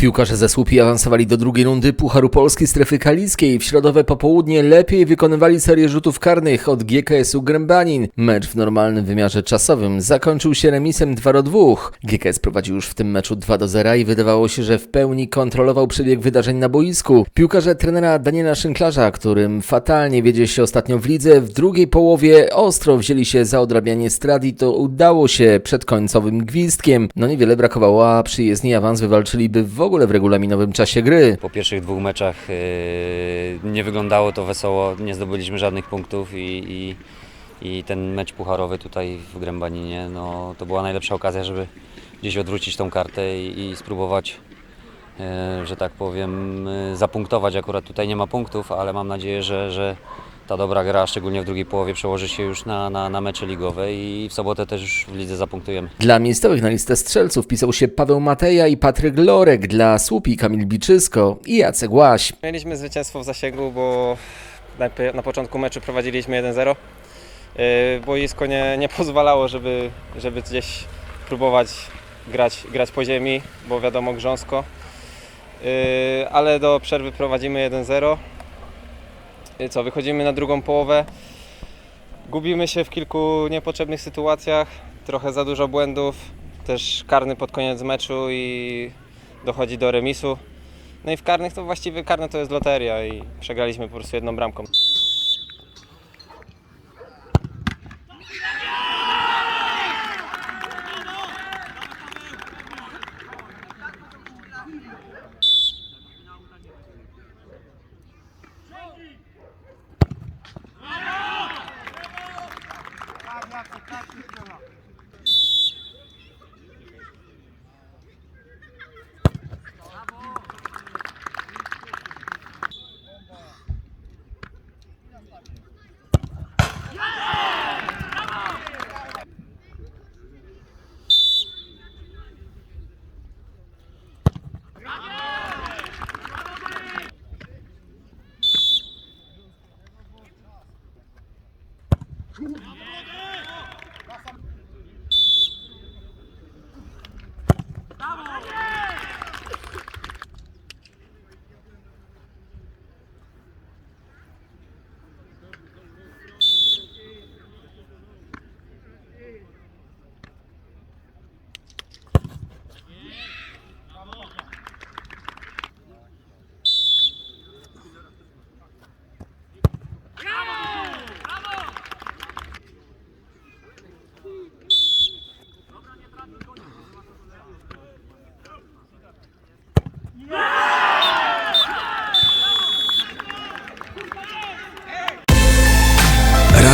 Piłkarze ze Słupi awansowali do drugiej rundy Pucharu Polski Strefy Kalickiej. W środowe popołudnie lepiej wykonywali serię rzutów karnych od GKS-u Grębanin. Mecz w normalnym wymiarze czasowym zakończył się remisem 2 do 2. GKS prowadził już w tym meczu 2 do 0 i wydawało się, że w pełni kontrolował przebieg wydarzeń na boisku. Piłkarze trenera Daniela Szynklarza, którym fatalnie wiedzie się ostatnio w lidze, w drugiej połowie ostro wzięli się za odrabianie strat i to udało się przed końcowym gwizdkiem. No niewiele brakowało, a przyjezdni awans wywalczyliby w ogóle w regulaminowym czasie gry. Po pierwszych dwóch meczach yy, nie wyglądało to wesoło, nie zdobyliśmy żadnych punktów i, i, i ten mecz pucharowy tutaj w Grębaninie, no, to była najlepsza okazja, żeby gdzieś odwrócić tą kartę i, i spróbować, yy, że tak powiem, yy, zapunktować. Akurat tutaj nie ma punktów, ale mam nadzieję, że, że ta dobra gra, szczególnie w drugiej połowie, przełoży się już na, na, na mecze ligowe i w sobotę też już w lidze zapunktujemy. Dla miejscowych na listę strzelców pisał się Paweł Mateja i Patryk Lorek, dla Słupi Kamil Biczysko i Jacek Łaś. Mieliśmy zwycięstwo w zasięgu, bo najpierw- na początku meczu prowadziliśmy 1-0. Yy, Boisko nie, nie pozwalało, żeby, żeby gdzieś próbować grać, grać po ziemi, bo wiadomo grząsko. Yy, Ale do przerwy prowadzimy 1-0. I Co, wychodzimy na drugą połowę. Gubimy się w kilku niepotrzebnych sytuacjach, trochę za dużo błędów, też karny pod koniec meczu i dochodzi do remisu. No i w karnych to właściwie karne to jest loteria i przegraliśmy po prostu jedną bramką. Yeah.